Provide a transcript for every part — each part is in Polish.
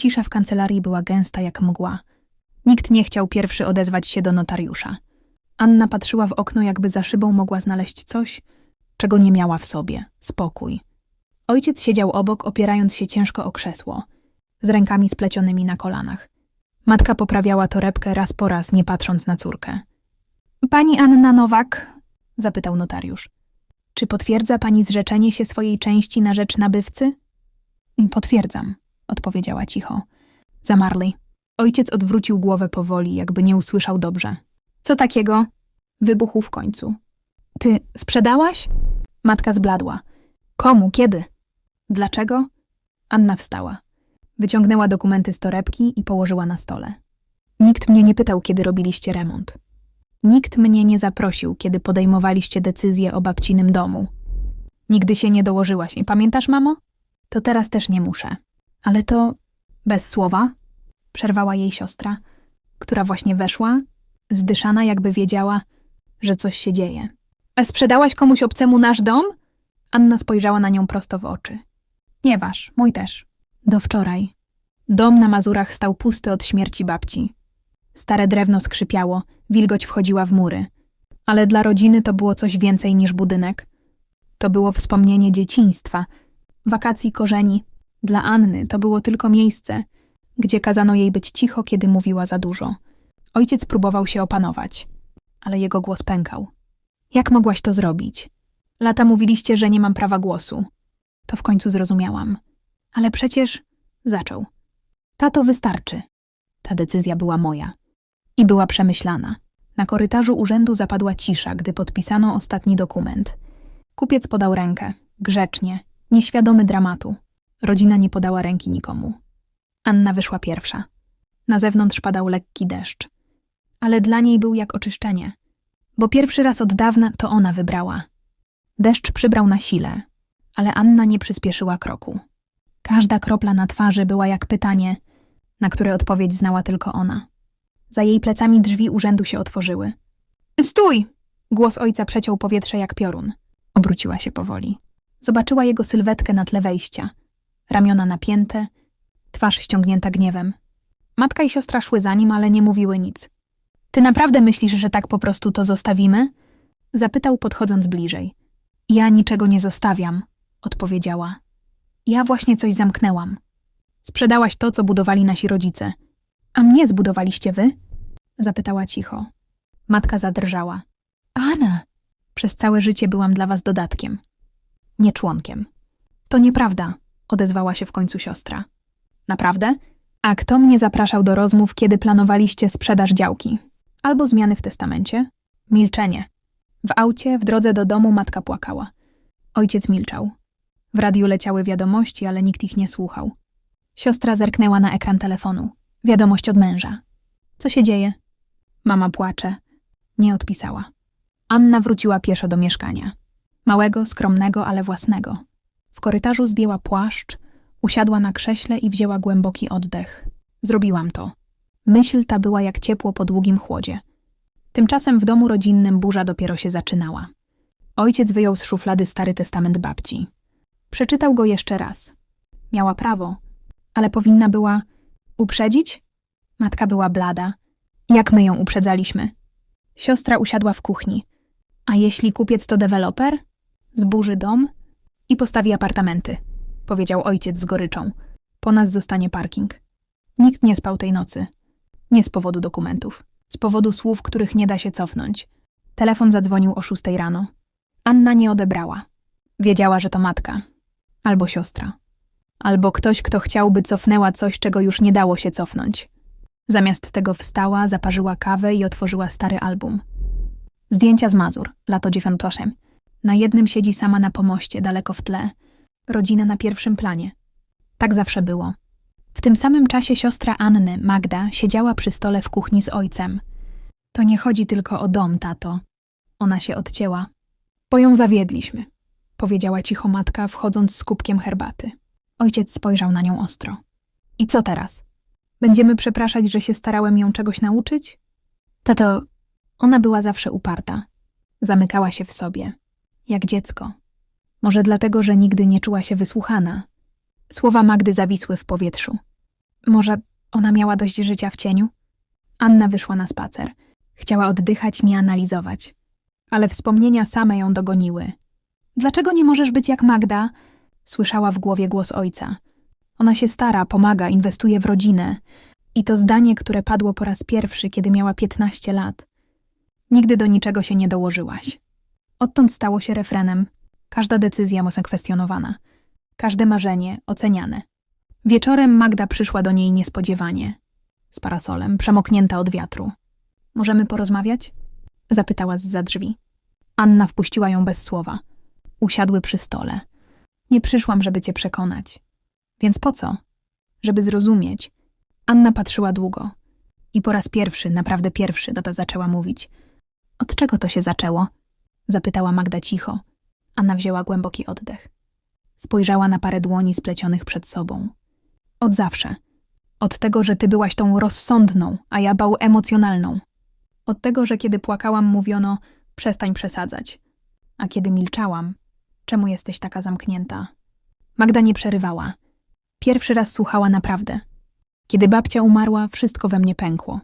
Cisza w kancelarii była gęsta jak mgła. Nikt nie chciał pierwszy odezwać się do notariusza. Anna patrzyła w okno, jakby za szybą mogła znaleźć coś, czego nie miała w sobie spokój. Ojciec siedział obok, opierając się ciężko o krzesło, z rękami splecionymi na kolanach. Matka poprawiała torebkę raz po raz, nie patrząc na córkę. Pani Anna Nowak, zapytał notariusz, czy potwierdza pani zrzeczenie się swojej części na rzecz nabywcy? Potwierdzam, odpowiedziała cicho. Zamarli. Ojciec odwrócił głowę powoli, jakby nie usłyszał dobrze. Co takiego? Wybuchł w końcu. Ty sprzedałaś? Matka zbladła. Komu? Kiedy? Dlaczego? Anna wstała. Wyciągnęła dokumenty z torebki i położyła na stole. Nikt mnie nie pytał, kiedy robiliście remont. Nikt mnie nie zaprosił, kiedy podejmowaliście decyzję o babcinym domu. Nigdy się nie dołożyłaś, nie pamiętasz, mamo? To teraz też nie muszę. Ale to bez słowa? Przerwała jej siostra, która właśnie weszła, zdyszana, jakby wiedziała, że coś się dzieje. A sprzedałaś komuś obcemu nasz dom? Anna spojrzała na nią prosto w oczy. Nie waż, mój też. Do wczoraj. Dom na Mazurach stał pusty od śmierci babci. Stare drewno skrzypiało, wilgoć wchodziła w mury. Ale dla rodziny to było coś więcej niż budynek. To było wspomnienie dzieciństwa, wakacji korzeni. Dla Anny to było tylko miejsce, gdzie kazano jej być cicho, kiedy mówiła za dużo. Ojciec próbował się opanować, ale jego głos pękał. Jak mogłaś to zrobić? Lata mówiliście, że nie mam prawa głosu. To w końcu zrozumiałam. Ale przecież zaczął. Tato wystarczy. Ta decyzja była moja. I była przemyślana. Na korytarzu urzędu zapadła cisza, gdy podpisano ostatni dokument. Kupiec podał rękę, grzecznie, nieświadomy dramatu. Rodzina nie podała ręki nikomu. Anna wyszła pierwsza. Na zewnątrz padał lekki deszcz. Ale dla niej był jak oczyszczenie, bo pierwszy raz od dawna to ona wybrała. Deszcz przybrał na sile, ale Anna nie przyspieszyła kroku. Każda kropla na twarzy była jak pytanie, na które odpowiedź znała tylko ona. Za jej plecami drzwi urzędu się otworzyły. Stój! Głos ojca przeciął powietrze jak piorun. Obróciła się powoli. Zobaczyła jego sylwetkę na tle wejścia. Ramiona napięte, twarz ściągnięta gniewem. Matka i siostra szły za nim, ale nie mówiły nic. Ty naprawdę myślisz, że tak po prostu to zostawimy? Zapytał, podchodząc bliżej. Ja niczego nie zostawiam, odpowiedziała. Ja właśnie coś zamknęłam. Sprzedałaś to, co budowali nasi rodzice. A mnie zbudowaliście wy? Zapytała cicho. Matka zadrżała. Anna, przez całe życie byłam dla was dodatkiem. Nie członkiem. To nieprawda, odezwała się w końcu siostra. Naprawdę? A kto mnie zapraszał do rozmów, kiedy planowaliście sprzedaż działki? Albo zmiany w testamencie? Milczenie. W aucie, w drodze do domu matka płakała. Ojciec milczał. W radiu leciały wiadomości, ale nikt ich nie słuchał. Siostra zerknęła na ekran telefonu. Wiadomość od męża. Co się dzieje? Mama płacze. Nie odpisała. Anna wróciła pieszo do mieszkania. Małego, skromnego, ale własnego. W korytarzu zdjęła płaszcz, usiadła na krześle i wzięła głęboki oddech. Zrobiłam to. Myśl ta była jak ciepło po długim chłodzie. Tymczasem w domu rodzinnym burza dopiero się zaczynała. Ojciec wyjął z szuflady stary testament babci. Przeczytał go jeszcze raz. Miała prawo, ale powinna była uprzedzić? Matka była blada. Jak my ją uprzedzaliśmy? Siostra usiadła w kuchni. A jeśli kupiec to deweloper? Zburzy dom i postawi apartamenty, powiedział ojciec z goryczą. Po nas zostanie parking. Nikt nie spał tej nocy. Nie z powodu dokumentów. Z powodu słów, których nie da się cofnąć. Telefon zadzwonił o szóstej rano. Anna nie odebrała. Wiedziała, że to matka. Albo siostra. Albo ktoś, kto chciałby cofnęła coś, czego już nie dało się cofnąć. Zamiast tego wstała, zaparzyła kawę i otworzyła stary album. Zdjęcia z Mazur, lato 98. Na jednym siedzi sama na pomoście, daleko w tle. Rodzina na pierwszym planie. Tak zawsze było. W tym samym czasie siostra Anny, Magda, siedziała przy stole w kuchni z ojcem. To nie chodzi tylko o dom, tato. Ona się odcięła. Bo ją zawiedliśmy, powiedziała cicho matka, wchodząc z kubkiem herbaty. Ojciec spojrzał na nią ostro. I co teraz? Będziemy przepraszać, że się starałem ją czegoś nauczyć? Tato, ona była zawsze uparta. Zamykała się w sobie, jak dziecko. Może dlatego, że nigdy nie czuła się wysłuchana. Słowa Magdy zawisły w powietrzu. Może ona miała dość życia w cieniu? Anna wyszła na spacer. Chciała oddychać, nie analizować. Ale wspomnienia same ją dogoniły. Dlaczego nie możesz być jak Magda? Słyszała w głowie głos ojca. Ona się stara, pomaga, inwestuje w rodzinę. I to zdanie, które padło po raz pierwszy, kiedy miała 15 lat. Nigdy do niczego się nie dołożyłaś. Odtąd stało się refrenem. Każda decyzja mocno kwestionowana. Każde marzenie oceniane. Wieczorem Magda przyszła do niej niespodziewanie. Z parasolem, przemoknięta od wiatru. Możemy porozmawiać? Zapytała z za drzwi. Anna wpuściła ją bez słowa. Usiadły przy stole. Nie przyszłam, żeby cię przekonać. Więc po co? Żeby zrozumieć. Anna patrzyła długo. I po raz pierwszy, naprawdę pierwszy, tata zaczęła mówić. Od czego to się zaczęło? Zapytała Magda cicho. Anna wzięła głęboki oddech. Spojrzała na parę dłoni splecionych przed sobą. Od zawsze. Od tego, że ty byłaś tą rozsądną, a ja bał emocjonalną. Od tego, że kiedy płakałam, mówiono przestań przesadzać. A kiedy milczałam, czemu jesteś taka zamknięta? Magda nie przerywała. Pierwszy raz słuchała naprawdę. Kiedy babcia umarła, wszystko we mnie pękło.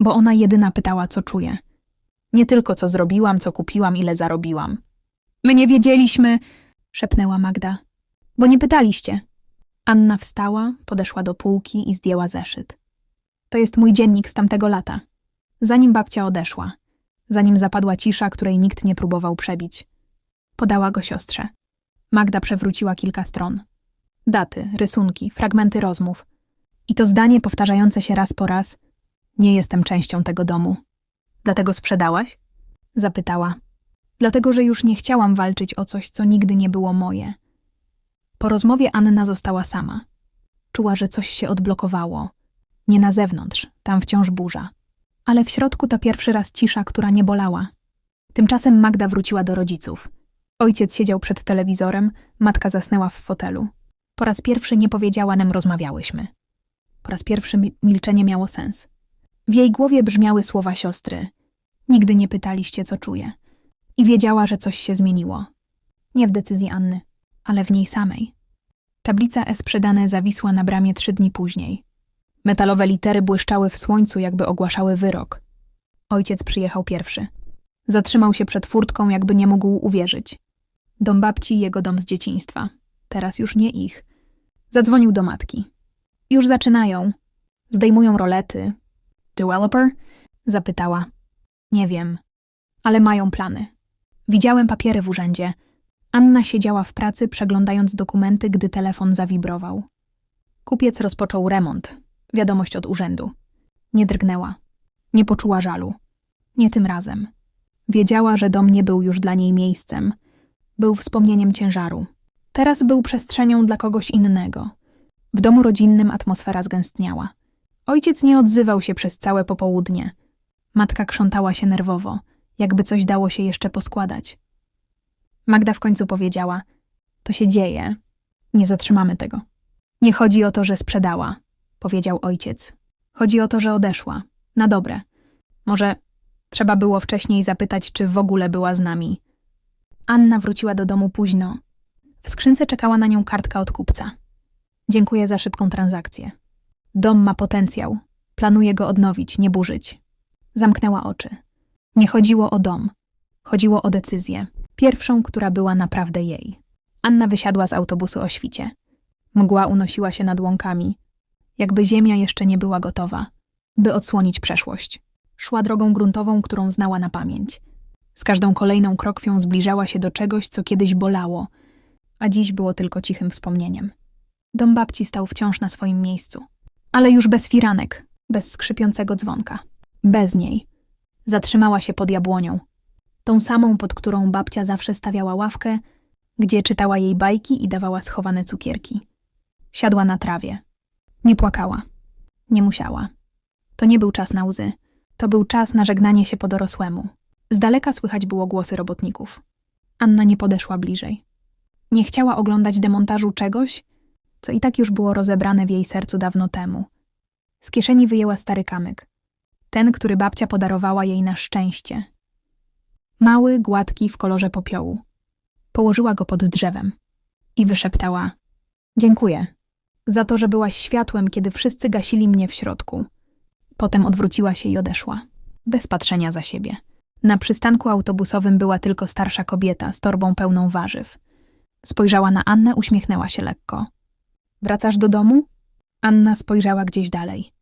Bo ona jedyna pytała, co czuję. Nie tylko co zrobiłam, co kupiłam, ile zarobiłam. My nie wiedzieliśmy, szepnęła Magda. Bo nie pytaliście. Anna wstała, podeszła do półki i zdjęła zeszyt. To jest mój dziennik z tamtego lata. Zanim babcia odeszła, zanim zapadła cisza, której nikt nie próbował przebić. Podała go siostrze. Magda przewróciła kilka stron. Daty, rysunki, fragmenty rozmów. I to zdanie powtarzające się raz po raz. Nie jestem częścią tego domu. Dlatego sprzedałaś? Zapytała. Dlatego, że już nie chciałam walczyć o coś, co nigdy nie było moje. Po rozmowie Anna została sama. Czuła, że coś się odblokowało. Nie na zewnątrz, tam wciąż burza. Ale w środku to pierwszy raz cisza, która nie bolała. Tymczasem Magda wróciła do rodziców. Ojciec siedział przed telewizorem, matka zasnęła w fotelu. Po raz pierwszy nie powiedziała nam rozmawiałyśmy. Po raz pierwszy mi- milczenie miało sens. W jej głowie brzmiały słowa siostry. Nigdy nie pytaliście, co czuje. I wiedziała, że coś się zmieniło. Nie w decyzji Anny, ale w niej samej. Tablica e-sprzedane zawisła na bramie trzy dni później. Metalowe litery błyszczały w słońcu, jakby ogłaszały wyrok. Ojciec przyjechał pierwszy. Zatrzymał się przed furtką, jakby nie mógł uwierzyć. Dom babci jego dom z dzieciństwa. Teraz już nie ich. Zadzwonił do matki. Już zaczynają. Zdejmują rolety. Developer? Zapytała. Nie wiem, ale mają plany. Widziałem papiery w urzędzie. Anna siedziała w pracy, przeglądając dokumenty, gdy telefon zawibrował. Kupiec rozpoczął remont. Wiadomość od urzędu. Nie drgnęła. Nie poczuła żalu. Nie tym razem. Wiedziała, że dom nie był już dla niej miejscem. Był wspomnieniem ciężaru. Teraz był przestrzenią dla kogoś innego. W domu rodzinnym atmosfera zgęstniała. Ojciec nie odzywał się przez całe popołudnie. Matka krzątała się nerwowo, jakby coś dało się jeszcze poskładać. Magda w końcu powiedziała: To się dzieje. Nie zatrzymamy tego. Nie chodzi o to, że sprzedała, powiedział ojciec. Chodzi o to, że odeszła. Na dobre. Może trzeba było wcześniej zapytać, czy w ogóle była z nami. Anna wróciła do domu późno. W skrzynce czekała na nią kartka od kupca. Dziękuję za szybką transakcję. Dom ma potencjał. Planuję go odnowić, nie burzyć. Zamknęła oczy. Nie chodziło o dom. Chodziło o decyzję. Pierwszą, która była naprawdę jej. Anna wysiadła z autobusu o świcie. Mgła unosiła się nad łąkami, jakby ziemia jeszcze nie była gotowa, by odsłonić przeszłość. Szła drogą gruntową, którą znała na pamięć. Z każdą kolejną krokwią zbliżała się do czegoś, co kiedyś bolało, a dziś było tylko cichym wspomnieniem. Dom babci stał wciąż na swoim miejscu, ale już bez firanek, bez skrzypiącego dzwonka. Bez niej. Zatrzymała się pod jabłonią, tą samą, pod którą babcia zawsze stawiała ławkę, gdzie czytała jej bajki i dawała schowane cukierki. Siadła na trawie. Nie płakała. Nie musiała. To nie był czas na łzy. To był czas na żegnanie się po dorosłemu. Z daleka słychać było głosy robotników. Anna nie podeszła bliżej. Nie chciała oglądać demontażu czegoś, co i tak już było rozebrane w jej sercu dawno temu. Z kieszeni wyjęła stary kamyk. Ten, który babcia podarowała jej na szczęście. Mały, gładki, w kolorze popiołu. Położyła go pod drzewem i wyszeptała: Dziękuję Za to, że byłaś światłem, kiedy wszyscy gasili mnie w środku. Potem odwróciła się i odeszła. Bez patrzenia za siebie. Na przystanku autobusowym była tylko starsza kobieta z torbą pełną warzyw. Spojrzała na Annę, uśmiechnęła się lekko. Wracasz do domu? Anna spojrzała gdzieś dalej.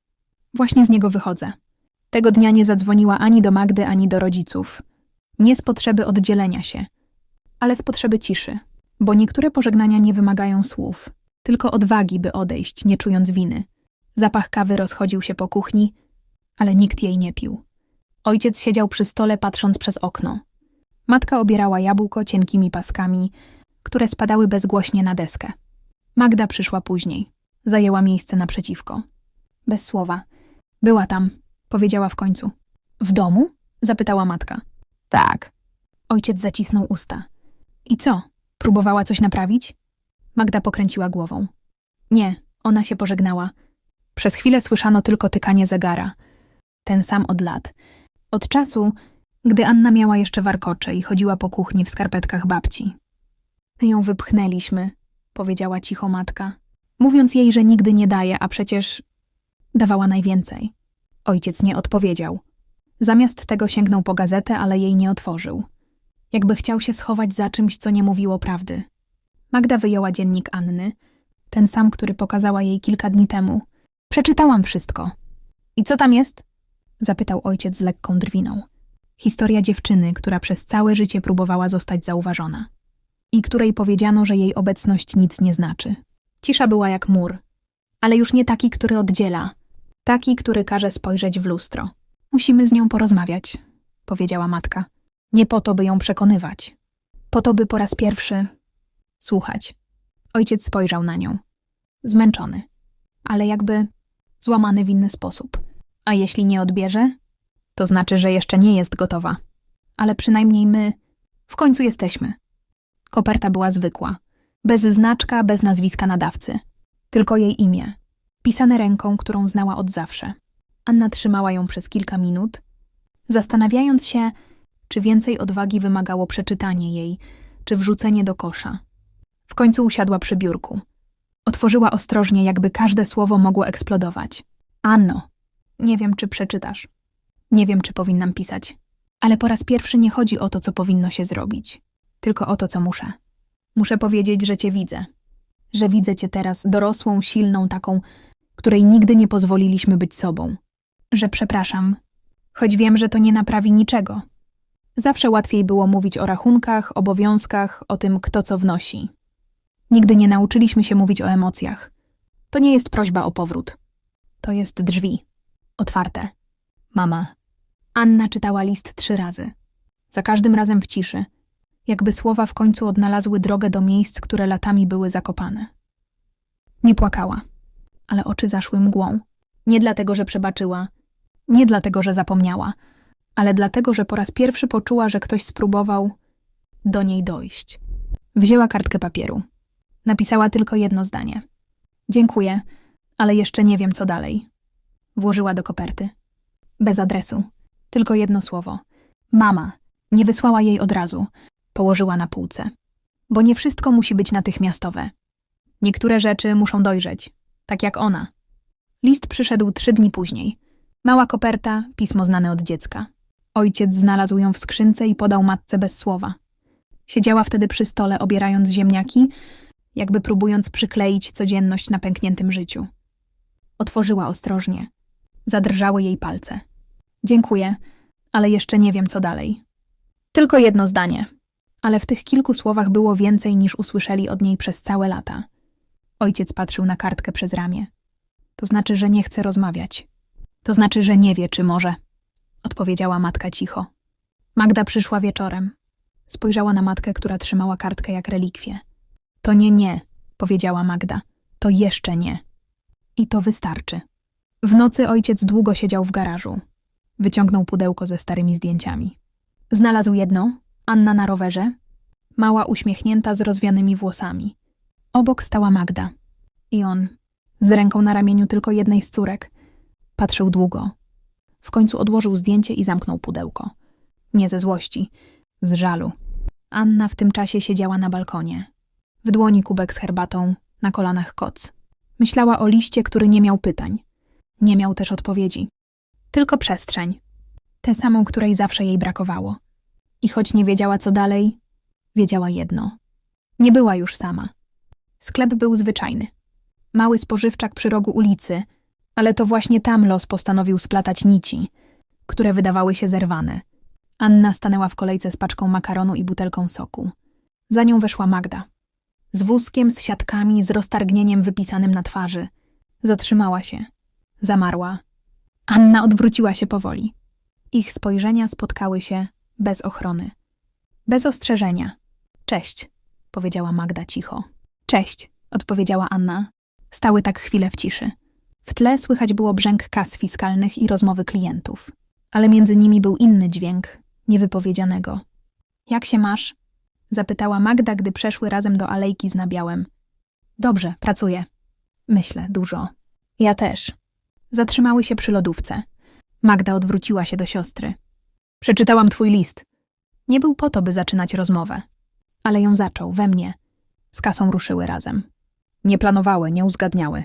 Właśnie z niego wychodzę. Tego dnia nie zadzwoniła ani do Magdy, ani do rodziców. Nie z potrzeby oddzielenia się, ale z potrzeby ciszy, bo niektóre pożegnania nie wymagają słów, tylko odwagi, by odejść, nie czując winy. Zapach kawy rozchodził się po kuchni, ale nikt jej nie pił. Ojciec siedział przy stole, patrząc przez okno. Matka obierała jabłko cienkimi paskami, które spadały bezgłośnie na deskę. Magda przyszła później. Zajęła miejsce naprzeciwko. Bez słowa. Była tam, powiedziała w końcu. W domu? zapytała matka. Tak. Ojciec zacisnął usta. I co? Próbowała coś naprawić? Magda pokręciła głową. Nie, ona się pożegnała. Przez chwilę słyszano tylko tykanie zegara. Ten sam od lat. Od czasu, gdy Anna miała jeszcze warkocze i chodziła po kuchni w skarpetkach babci. My ją wypchnęliśmy, powiedziała cicho matka, mówiąc jej, że nigdy nie daje, a przecież dawała najwięcej. Ojciec nie odpowiedział. Zamiast tego sięgnął po gazetę, ale jej nie otworzył. Jakby chciał się schować za czymś, co nie mówiło prawdy. Magda wyjęła dziennik Anny, ten sam, który pokazała jej kilka dni temu. Przeczytałam wszystko. I co tam jest? Zapytał ojciec z lekką drwiną. Historia dziewczyny, która przez całe życie próbowała zostać zauważona. I której powiedziano, że jej obecność nic nie znaczy. Cisza była jak mur, ale już nie taki, który oddziela. Taki, który każe spojrzeć w lustro. Musimy z nią porozmawiać, powiedziała matka. Nie po to, by ją przekonywać. Po to, by po raz pierwszy słuchać. Ojciec spojrzał na nią. Zmęczony, ale jakby złamany w inny sposób. A jeśli nie odbierze, to znaczy, że jeszcze nie jest gotowa. Ale przynajmniej my w końcu jesteśmy. Koperta była zwykła, bez znaczka, bez nazwiska nadawcy. Tylko jej imię, pisane ręką, którą znała od zawsze. Anna trzymała ją przez kilka minut, zastanawiając się, czy więcej odwagi wymagało przeczytanie jej, czy wrzucenie do kosza. W końcu usiadła przy biurku. Otworzyła ostrożnie, jakby każde słowo mogło eksplodować. Anno, nie wiem, czy przeczytasz. Nie wiem, czy powinnam pisać. Ale po raz pierwszy nie chodzi o to, co powinno się zrobić, tylko o to, co muszę. Muszę powiedzieć, że cię widzę. Że widzę cię teraz dorosłą, silną, taką, której nigdy nie pozwoliliśmy być sobą. Że przepraszam, choć wiem, że to nie naprawi niczego. Zawsze łatwiej było mówić o rachunkach, obowiązkach, o tym, kto co wnosi. Nigdy nie nauczyliśmy się mówić o emocjach. To nie jest prośba o powrót. To jest drzwi. Otwarte. Mama. Anna czytała list trzy razy. Za każdym razem w ciszy. Jakby słowa w końcu odnalazły drogę do miejsc, które latami były zakopane. Nie płakała, ale oczy zaszły mgłą. Nie dlatego, że przebaczyła, nie dlatego, że zapomniała, ale dlatego, że po raz pierwszy poczuła, że ktoś spróbował do niej dojść. Wzięła kartkę papieru. Napisała tylko jedno zdanie. Dziękuję, ale jeszcze nie wiem, co dalej. Włożyła do koperty. Bez adresu. Tylko jedno słowo. Mama. Nie wysłała jej od razu. Położyła na półce. Bo nie wszystko musi być natychmiastowe. Niektóre rzeczy muszą dojrzeć. Tak jak ona. List przyszedł trzy dni później. Mała koperta, pismo znane od dziecka. Ojciec znalazł ją w skrzynce i podał matce bez słowa. Siedziała wtedy przy stole, obierając ziemniaki, jakby próbując przykleić codzienność na pękniętym życiu. Otworzyła ostrożnie. Zadrżały jej palce. Dziękuję, ale jeszcze nie wiem, co dalej. Tylko jedno zdanie. Ale w tych kilku słowach było więcej niż usłyszeli od niej przez całe lata. Ojciec patrzył na kartkę przez ramię. To znaczy, że nie chce rozmawiać. To znaczy, że nie wie, czy może. Odpowiedziała matka cicho. Magda przyszła wieczorem. Spojrzała na matkę, która trzymała kartkę jak relikwię. To nie nie, powiedziała Magda. To jeszcze nie. I to wystarczy. W nocy ojciec długo siedział w garażu. Wyciągnął pudełko ze starymi zdjęciami. Znalazł jedno, Anna na rowerze, mała uśmiechnięta z rozwianymi włosami. Obok stała Magda. I on, z ręką na ramieniu tylko jednej z córek. Patrzył długo. W końcu odłożył zdjęcie i zamknął pudełko. Nie ze złości, z żalu. Anna w tym czasie siedziała na balkonie. W dłoni kubek z herbatą, na kolanach koc. Myślała o liście, który nie miał pytań. Nie miał też odpowiedzi. Tylko przestrzeń. Tę samą, której zawsze jej brakowało. I choć nie wiedziała, co dalej, wiedziała jedno. Nie była już sama. Sklep był zwyczajny. Mały spożywczak przy rogu ulicy, ale to właśnie tam los postanowił splatać nici, które wydawały się zerwane. Anna stanęła w kolejce z paczką makaronu i butelką soku. Za nią weszła Magda. Z wózkiem, z siatkami, z roztargnieniem wypisanym na twarzy. Zatrzymała się. Zamarła. Anna odwróciła się powoli. Ich spojrzenia spotkały się bez ochrony. Bez ostrzeżenia. Cześć, powiedziała Magda cicho. Cześć, odpowiedziała Anna. Stały tak chwilę w ciszy. W tle słychać było brzęk kas fiskalnych i rozmowy klientów. Ale między nimi był inny dźwięk, niewypowiedzianego. Jak się masz? Zapytała Magda, gdy przeszły razem do alejki z nabiałem. Dobrze, pracuję. Myślę, dużo. Ja też. Zatrzymały się przy lodówce. Magda odwróciła się do siostry. Przeczytałam twój list. Nie był po to, by zaczynać rozmowę. Ale ją zaczął, we mnie. Z kasą ruszyły razem. Nie planowały, nie uzgadniały.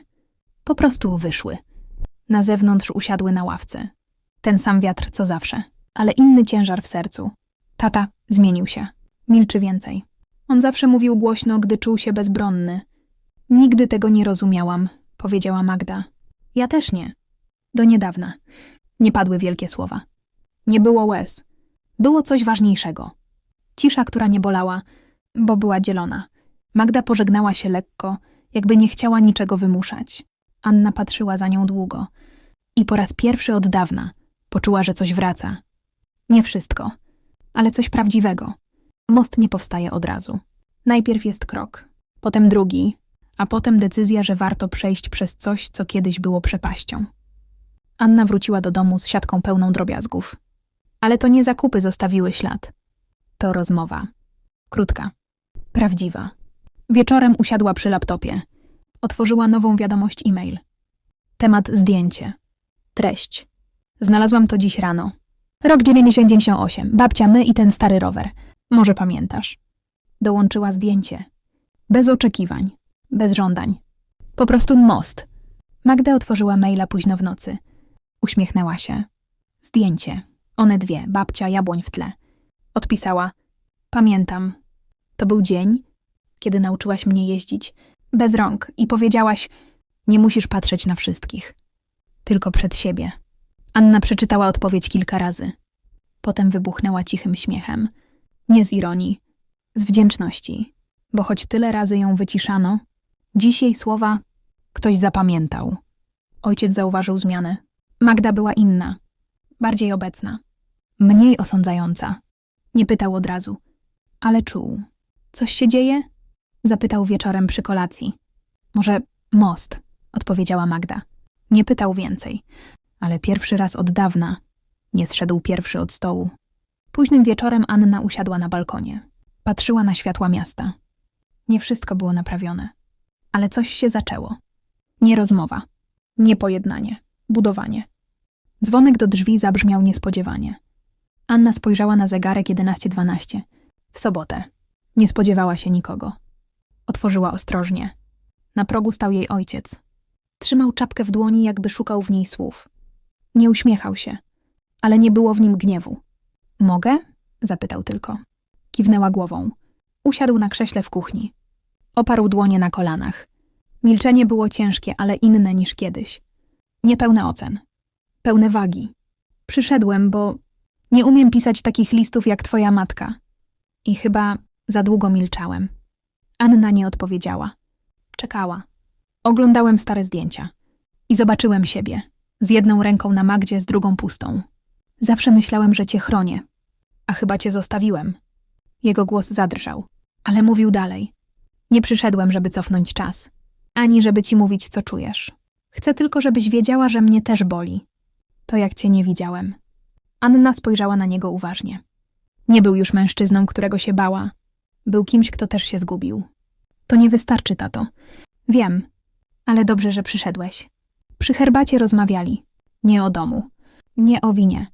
Po prostu wyszły. Na zewnątrz usiadły na ławce. Ten sam wiatr co zawsze, ale inny ciężar w sercu. Tata zmienił się. Milczy więcej. On zawsze mówił głośno, gdy czuł się bezbronny. Nigdy tego nie rozumiałam, powiedziała Magda. Ja też nie. Do niedawna. Nie padły wielkie słowa. Nie było łez. Było coś ważniejszego. Cisza, która nie bolała, bo była dzielona. Magda pożegnała się lekko, jakby nie chciała niczego wymuszać. Anna patrzyła za nią długo. I po raz pierwszy od dawna poczuła, że coś wraca. Nie wszystko, ale coś prawdziwego. Most nie powstaje od razu. Najpierw jest krok, potem drugi, a potem decyzja, że warto przejść przez coś, co kiedyś było przepaścią. Anna wróciła do domu z siatką pełną drobiazgów. Ale to nie zakupy zostawiły ślad. To rozmowa. Krótka. Prawdziwa. Wieczorem usiadła przy laptopie. Otworzyła nową wiadomość e-mail. Temat zdjęcie. Treść. Znalazłam to dziś rano. Rok 9098. Babcia, my i ten stary rower. Może pamiętasz. Dołączyła zdjęcie. Bez oczekiwań. Bez żądań. Po prostu most. Magda otworzyła maila późno w nocy. Uśmiechnęła się. Zdjęcie. One dwie, babcia, jabłoń w tle. Odpisała. Pamiętam. To był dzień, kiedy nauczyłaś mnie jeździć bez rąk i powiedziałaś: Nie musisz patrzeć na wszystkich. Tylko przed siebie. Anna przeczytała odpowiedź kilka razy. Potem wybuchnęła cichym śmiechem. Nie z ironii, z wdzięczności, bo choć tyle razy ją wyciszano, dziś jej słowa ktoś zapamiętał. Ojciec zauważył zmianę. Magda była inna, bardziej obecna, mniej osądzająca. Nie pytał od razu, ale czuł. Coś się dzieje? Zapytał wieczorem przy kolacji. Może most, odpowiedziała Magda. Nie pytał więcej, ale pierwszy raz od dawna nie zszedł pierwszy od stołu. Późnym wieczorem Anna usiadła na balkonie. Patrzyła na światła miasta. Nie wszystko było naprawione, ale coś się zaczęło. Nie rozmowa, nie pojednanie, budowanie. Dzwonek do drzwi zabrzmiał niespodziewanie. Anna spojrzała na zegarek 11.12. W sobotę. Nie spodziewała się nikogo. Otworzyła ostrożnie. Na progu stał jej ojciec. Trzymał czapkę w dłoni, jakby szukał w niej słów. Nie uśmiechał się, ale nie było w nim gniewu. Mogę? zapytał tylko. Kiwnęła głową. Usiadł na krześle w kuchni. Oparł dłonie na kolanach. Milczenie było ciężkie, ale inne niż kiedyś. Niepełne ocen. Pełne wagi. Przyszedłem, bo nie umiem pisać takich listów jak twoja matka. I chyba za długo milczałem. Anna nie odpowiedziała. Czekała. Oglądałem stare zdjęcia. I zobaczyłem siebie. Z jedną ręką na Magdzie, z drugą pustą. Zawsze myślałem, że cię chronię. A chyba cię zostawiłem. Jego głos zadrżał, ale mówił dalej. Nie przyszedłem, żeby cofnąć czas. Ani żeby ci mówić, co czujesz. Chcę tylko, żebyś wiedziała, że mnie też boli. To jak cię nie widziałem. Anna spojrzała na niego uważnie. Nie był już mężczyzną, którego się bała. Był kimś, kto też się zgubił. To nie wystarczy, tato. Wiem, ale dobrze, że przyszedłeś. Przy herbacie rozmawiali. Nie o domu. Nie o winie.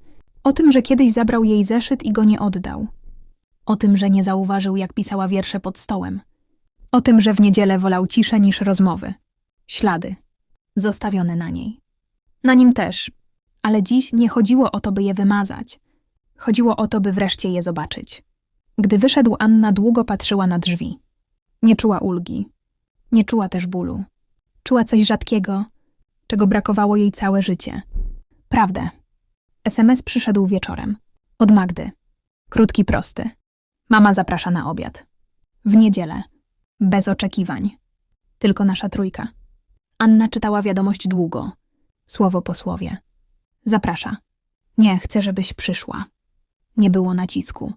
O tym, że kiedyś zabrał jej zeszyt i go nie oddał. O tym, że nie zauważył, jak pisała wiersze pod stołem. O tym, że w niedzielę wolał ciszę niż rozmowy. Ślady. Zostawione na niej. Na nim też. Ale dziś nie chodziło o to, by je wymazać. Chodziło o to, by wreszcie je zobaczyć. Gdy wyszedł, Anna długo patrzyła na drzwi. Nie czuła ulgi. Nie czuła też bólu. Czuła coś rzadkiego, czego brakowało jej całe życie. Prawdę. SMS przyszedł wieczorem. Od Magdy. Krótki, prosty. Mama zaprasza na obiad. W niedzielę. Bez oczekiwań. Tylko nasza trójka. Anna czytała wiadomość długo. Słowo po słowie. Zaprasza. Nie, chcę, żebyś przyszła. Nie było nacisku.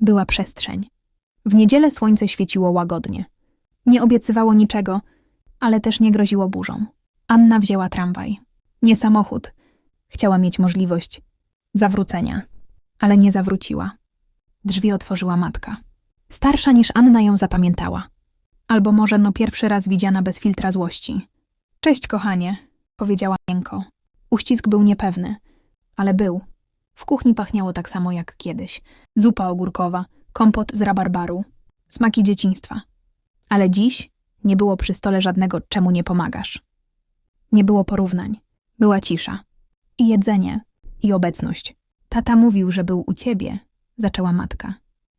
Była przestrzeń. W niedzielę słońce świeciło łagodnie. Nie obiecywało niczego, ale też nie groziło burzą. Anna wzięła tramwaj. Nie samochód. Chciała mieć możliwość zawrócenia, ale nie zawróciła. Drzwi otworzyła matka. Starsza niż Anna ją zapamiętała. Albo może no pierwszy raz widziana bez filtra złości. Cześć, kochanie, powiedziała miękko. Uścisk był niepewny, ale był. W kuchni pachniało tak samo jak kiedyś. Zupa ogórkowa, kompot z rabarbaru, smaki dzieciństwa. Ale dziś nie było przy stole żadnego czemu nie pomagasz. Nie było porównań. Była cisza. I jedzenie, i obecność. Tata mówił, że był u ciebie, zaczęła matka.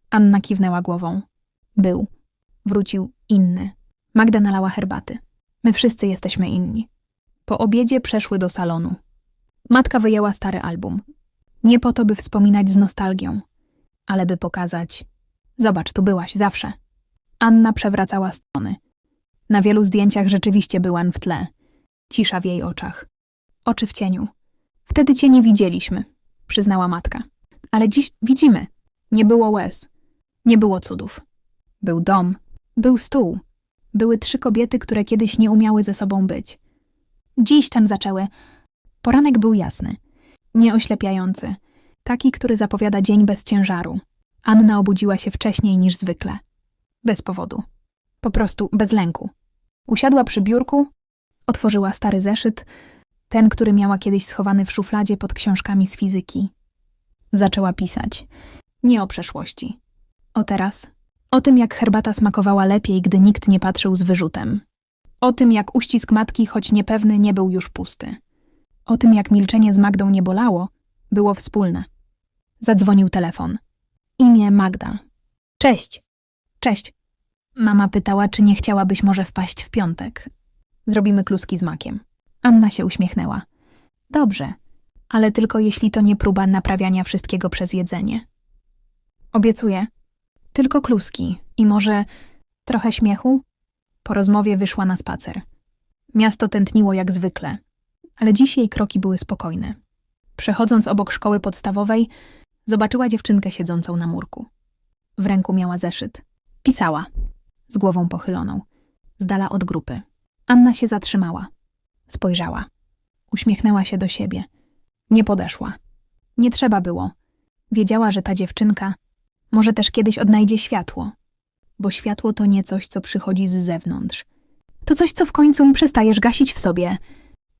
Anna kiwnęła głową. Był. Wrócił inny. Magda nalała herbaty. My wszyscy jesteśmy inni. Po obiedzie przeszły do salonu. Matka wyjęła stary album. Nie po to, by wspominać z nostalgią, ale by pokazać. Zobacz, tu byłaś zawsze. Anna przewracała strony. Na wielu zdjęciach rzeczywiście byłan w tle. Cisza w jej oczach. Oczy w cieniu. Wtedy cię nie widzieliśmy, przyznała matka. Ale dziś widzimy. Nie było łez. Nie było cudów. Był dom. Był stół. Były trzy kobiety, które kiedyś nie umiały ze sobą być. Dziś ten zaczęły. Poranek był jasny. Nieoślepiający. Taki, który zapowiada dzień bez ciężaru. Anna obudziła się wcześniej niż zwykle. Bez powodu. Po prostu bez lęku. Usiadła przy biurku, otworzyła stary zeszyt, ten, który miała kiedyś schowany w szufladzie pod książkami z fizyki. Zaczęła pisać. Nie o przeszłości. O teraz. O tym, jak herbata smakowała lepiej, gdy nikt nie patrzył z wyrzutem. O tym, jak uścisk matki, choć niepewny, nie był już pusty. O tym, jak milczenie z Magdą nie bolało, było wspólne. Zadzwonił telefon. Imię Magda. Cześć. Cześć. Mama pytała, czy nie chciałabyś może wpaść w piątek. Zrobimy kluski z makiem. Anna się uśmiechnęła. Dobrze, ale tylko jeśli to nie próba naprawiania wszystkiego przez jedzenie. Obiecuję. Tylko kluski i może trochę śmiechu? Po rozmowie wyszła na spacer. Miasto tętniło jak zwykle, ale dziś jej kroki były spokojne. Przechodząc obok szkoły podstawowej, zobaczyła dziewczynkę siedzącą na murku. W ręku miała zeszyt. Pisała, z głową pochyloną, z dala od grupy. Anna się zatrzymała. Spojrzała. Uśmiechnęła się do siebie. Nie podeszła. Nie trzeba było. Wiedziała, że ta dziewczynka może też kiedyś odnajdzie światło. Bo światło to nie coś, co przychodzi z zewnątrz. To coś, co w końcu przestajesz gasić w sobie.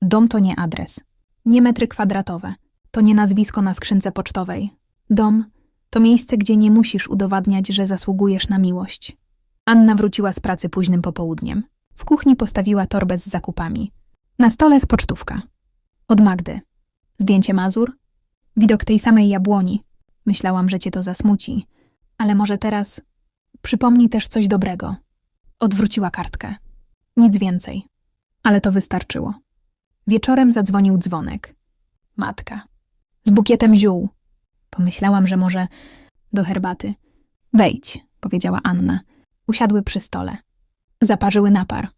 Dom to nie adres. Nie metry kwadratowe. To nie nazwisko na skrzynce pocztowej. Dom to miejsce, gdzie nie musisz udowadniać, że zasługujesz na miłość. Anna wróciła z pracy późnym popołudniem. W kuchni postawiła torbę z zakupami. Na stole jest pocztówka. Od Magdy. Zdjęcie Mazur. Widok tej samej jabłoni. Myślałam, że cię to zasmuci. Ale może teraz przypomni też coś dobrego. Odwróciła kartkę. Nic więcej. Ale to wystarczyło. Wieczorem zadzwonił dzwonek. Matka. Z bukietem ziół. Pomyślałam, że może do herbaty. Wejdź, powiedziała Anna. Usiadły przy stole. Zaparzyły napar.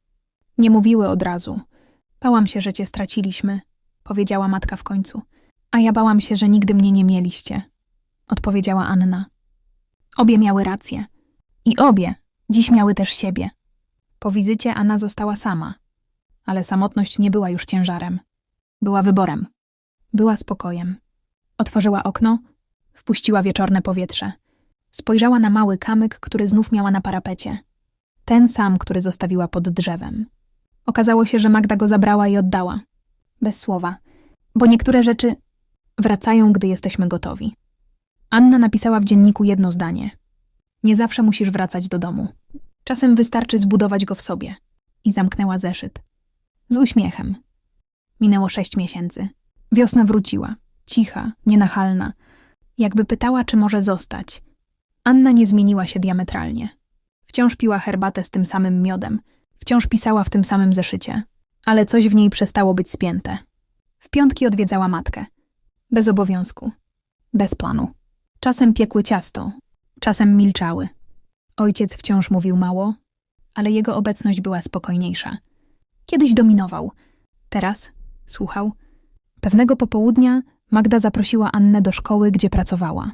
Nie mówiły od razu. Bałam się, że cię straciliśmy, powiedziała matka w końcu. A ja bałam się, że nigdy mnie nie mieliście, odpowiedziała Anna. Obie miały rację. I obie dziś miały też siebie. Po wizycie Anna została sama, ale samotność nie była już ciężarem. Była wyborem. Była spokojem. Otworzyła okno, wpuściła wieczorne powietrze. Spojrzała na mały kamyk, który znów miała na parapecie. Ten sam, który zostawiła pod drzewem. Okazało się, że Magda go zabrała i oddała. Bez słowa. Bo niektóre rzeczy wracają, gdy jesteśmy gotowi. Anna napisała w dzienniku jedno zdanie. Nie zawsze musisz wracać do domu. Czasem wystarczy zbudować go w sobie. I zamknęła zeszyt. Z uśmiechem. Minęło sześć miesięcy. Wiosna wróciła. Cicha, nienachalna. Jakby pytała, czy może zostać. Anna nie zmieniła się diametralnie. Wciąż piła herbatę z tym samym miodem. Wciąż pisała w tym samym zeszycie. Ale coś w niej przestało być spięte. W piątki odwiedzała matkę. Bez obowiązku. Bez planu. Czasem piekły ciasto. Czasem milczały. Ojciec wciąż mówił mało, ale jego obecność była spokojniejsza. Kiedyś dominował. Teraz słuchał. Pewnego popołudnia Magda zaprosiła Annę do szkoły, gdzie pracowała.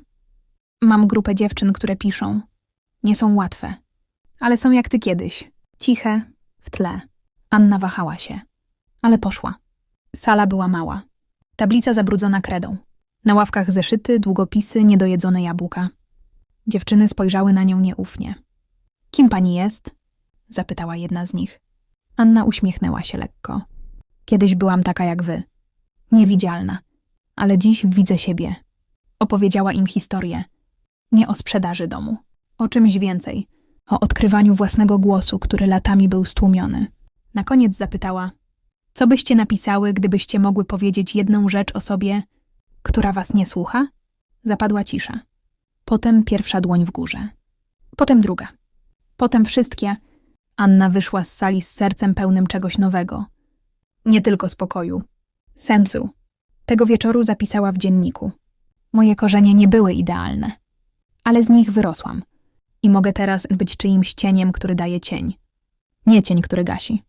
Mam grupę dziewczyn, które piszą. Nie są łatwe, ale są jak ty kiedyś. Ciche, w tle. Anna wahała się, ale poszła. Sala była mała. Tablica zabrudzona kredą. Na ławkach zeszyty, długopisy, niedojedzone jabłka. Dziewczyny spojrzały na nią nieufnie. Kim pani jest? zapytała jedna z nich. Anna uśmiechnęła się lekko. Kiedyś byłam taka jak wy. Niewidzialna. Ale dziś widzę siebie. Opowiedziała im historię. Nie o sprzedaży domu. O czymś więcej. O odkrywaniu własnego głosu, który latami był stłumiony. Na koniec zapytała: Co byście napisały, gdybyście mogły powiedzieć jedną rzecz o sobie, która was nie słucha? Zapadła cisza. Potem pierwsza dłoń w górze. Potem druga. Potem wszystkie. Anna wyszła z sali z sercem pełnym czegoś nowego. Nie tylko spokoju. Sensu. Tego wieczoru zapisała w dzienniku. Moje korzenie nie były idealne, ale z nich wyrosłam. I mogę teraz być czyimś cieniem, który daje cień. Nie cień, który gasi.